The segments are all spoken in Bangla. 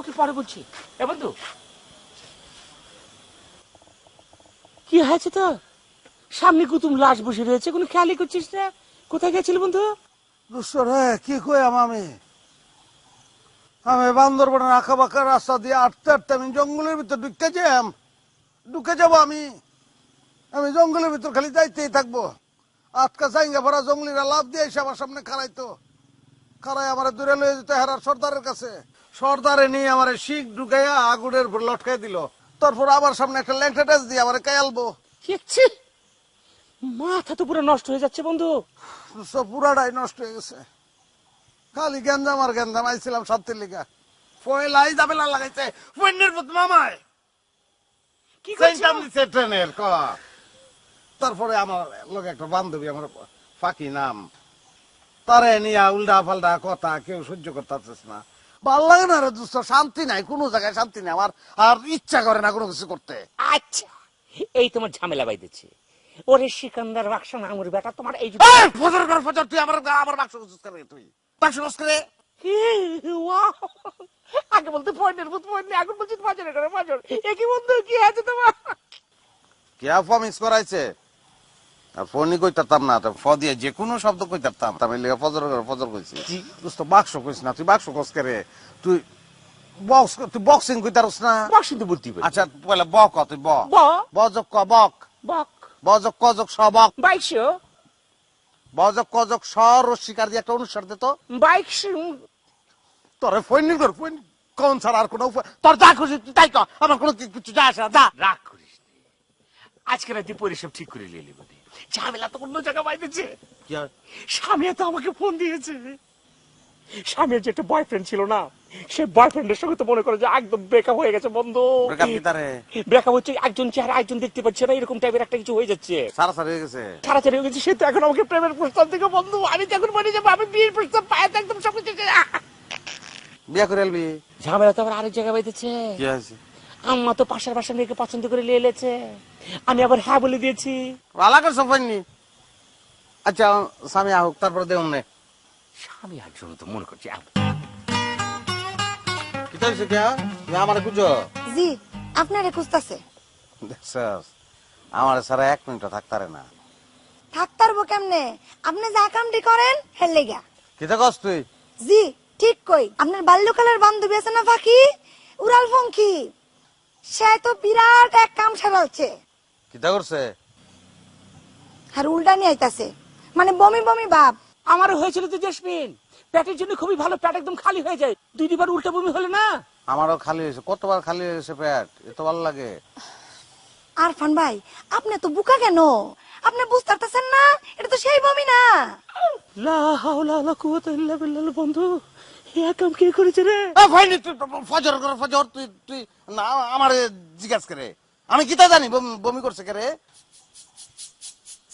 ওকে পরে বলছি। এ বন্ধু। কি হয়েছে তো সামনে কুতুম লাশ বসে রয়েছে, কোনো খেয়ালই করছিস না? কোথায় গেছিল বন্ধু? কি কইয়াম আমি আমি? বান্দরবনের আঁকা বাঁকা রাস্তা দিয়ে আটতে আটতে আমি জঙ্গলের ভিতর ঢুকে যাম ঢুকে যাব আমি। আমি জঙ্গলের ভিতর খালি যাইতেই থাকব। আটকা চাইঙ্গা ভরা জঙ্গলিরা লাভ দিয়ে এসে আমার সামনে খারাইতো খারাই আমার দূরে লয়ে যেত হেরার সর্দারের কাছে। সর্দারে নিয়ে আমার শিখ ঢুকাইয়া আগুনের উপর লটকাই দিল। তারপর আবার সামনে একটা ল্যাংটা টাচ দিয়ে আমার কায়ালবো ছি, মাথা তো পুরো নষ্ট হয়ে যাচ্ছে বন্ধু। সব পুরাটাই নষ্ট হয়ে গেছে। খালি গেঞ্জাম আর গেঞ্জাম আইছিলাম সাতের লিগা। পয়লাই যাবে না লাগাইছে পণ্যের পুত মামায়। কি সেইটাম দিছে ট্রেনের ক। তারপরে আমার লোক একটা বান্ধবী আমার ফাঁকি নাম। তারে নিয়া উল্টা পাল্টা কথা কেউ সহ্য করতে না। ভালো লাগে না রে দুস্থ শান্তি নাই কোনো জায়গায় শান্তি নেই। আমার আর ইচ্ছা করে না কোনো কিছু করতে। আচ্ছা এই তোমার ঝামেলা বাইতেছে ওরে সিকান্দার বাক্স নামুর বেটা তোমার এই ফজর কর ফজর তুই আমার আমার বাক্স গুছিস করে তুই? বাক্স গুছ করে আগে বলতে পয়েন্টের ভূত পয়েন্ট এখন বলছি বাজারে করে বাজার এ কি বন্ধু কি আছে তোমার? কে ফমিস করাইছে? আর ফোনই কইতাম না তো ফ দিয়ে যে কোনো শব্দ কইতাম আমি লিখা ফজর করে ফজর কইছি। দোস্ত বাক্স কইস না তুই বাক্স কস করে তুই বক্স তুই বক্সিং কইতারস না? বক্সিং তো বলতে আচ্ছা পয়লা ব ক তুই ব। ব। বজক ক বক। বক। বজক কজক স বক। বাইশো। বজক কজক স রস্বীকার দিয়ে একটা অনুসার দে তো। বাইশো। তোর ফোন কর ফোন কোন ছাড়া আর কোনো তোর যা খুশি তুই তাই কর। আমার কোনো কি- কিছু যায় আসে না, যা। নে। আজকে রাতে পরিসব ঠিক করে নিয়ে বলি ঝামেলা তো অন্য জায়গা বাইতেছে স্বামী তো আমাকে ফোন দিয়েছে। স্বামীর যে একটা বয়ফ্রেন্ড ছিল না সে বয়ফ্রেন্ডের সঙ্গে তো মনে করে যে একদম ব্রেকআপ হয়ে গেছে বন্ধু। ব্রেকআপ হচ্ছে একজন চেহারা একজন দেখতে পাচ্ছে না এরকম টাইপের একটা কিছু হয়ে যাচ্ছে। সারা সারা হয়ে গেছে। ছাড়াছাড়ি হয়ে গেছে সে তো এখন আমাকে প্রেমের প্রস্তাব থেকে বন্ধু। আমি তো এখন বলি যাব আমি বিয়ের প্রস্তাব পাই একদম সব কিছু বিয়া করে এলবি ঝামেলা তো আবার আরেক জায়গায় বাইতেছে কি হয়েছে? আম্মা তো পাশের বাসার মেয়েকে পছন্দ করে নিয়ে এলেছে। আমি আবার হ্যাঁ বলে দিয়েছি। ভালো করছ ফোননি আচ্ছা স্বামী আহুক তারপরে দেউম নে। স্বামী একজন তো মনে করছি কি? কে আমার খুঁজো। জি আপনারে খুঁজতাছে। দেখছস আমার সারা এক মিনিট থাকতারে না। থাকতারবো কেমনে? আপনি যা কামটি করেন হের লেগা। কিতা কস তুই? জি ঠিক কই। আপনার বাল্যকালের বান্ধবী আছে না ফাঁকি? উড়াল ফঙ্কি। সে তো বিরাট এক কাম সারালছে কিতা করছে? আর উল্টা নিয়ে আইতাছে। মানে বমি বমি ভাব। আমারও হয়েছিল তো জেসমিন। পেটের জন্য খুবই ভালো পেট একদম খালি হয়ে যায়। দুই দুবার উল্টা বমি হলে না? আমারও খালি হয়েছে। কতবার খালি হয়ে গেছে পেট এত ভালো লাগে। আর ফান ভাই আপনি তো বুকা কেন? আপনি বুঝতে পারতেছেন না? এটা তো সেই বমি না। লা হাওলা লা কুওয়াতা ইল্লা বিল্লাহ বন্ধু। কাম কে করেছে রে? ভাইনি তুই ফজর কর ফজর তুই তুই না আমার জিজ্ঞাসা করে। আমি কিতা জানি বমি- বমি করছে কে রে?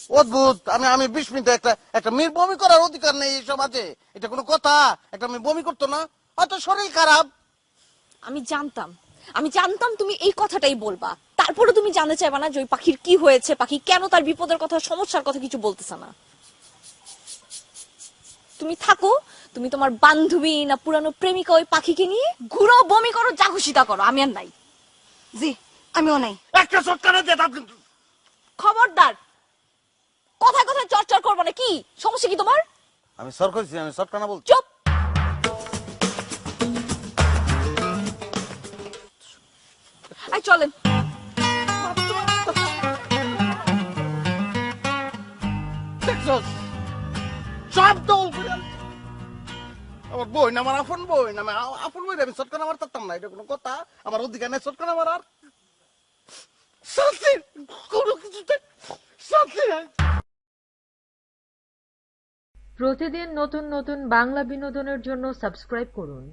অদ্ভুত আমি আমি বিশ একটা একটা মেয়ের বমি করার অধিকার নেই এই সমাজে এটা কোনো কথা একটা মেয়ে বমি করতো না। হয়তো শরীর খারাপ। আমি জানতাম আমি জানতাম তুমি এই কথাটাই বলবা। তারপরে তুমি জানতে চাইবা না যে ওই পাখির কি হয়েছে পাখি কেন তার বিপদের কথা সমস্যার কথা কিছু বলতেছে না। তুমি থাকো তুমি তোমার বান্ধবী না পুরানো প্রেমিকা ওই পাখিকে নিয়ে ঘুরো বমি করো যা খুশি তা করো আমি আর নাই। জি আমিও নাই। একটা সৎকারে দিয়ে দাও কিন্তু। খবরদার কথায় কথায় চর্চা করব না কি সমস্যা কি তোমার? আমি সর করেছি আমি সৎকানা বলছি। চুপ। আই চলেন। সব দল করে আমার বই না আমার আপন বই না আপন বই আমি আমার না, এটা কোনো কথা। আমার অধিকার নেই সৎকানা আমার আর প্রতিদিন নতুন নতুন বাংলা বিনোদনের জন্য সাবস্ক্রাইব করুন।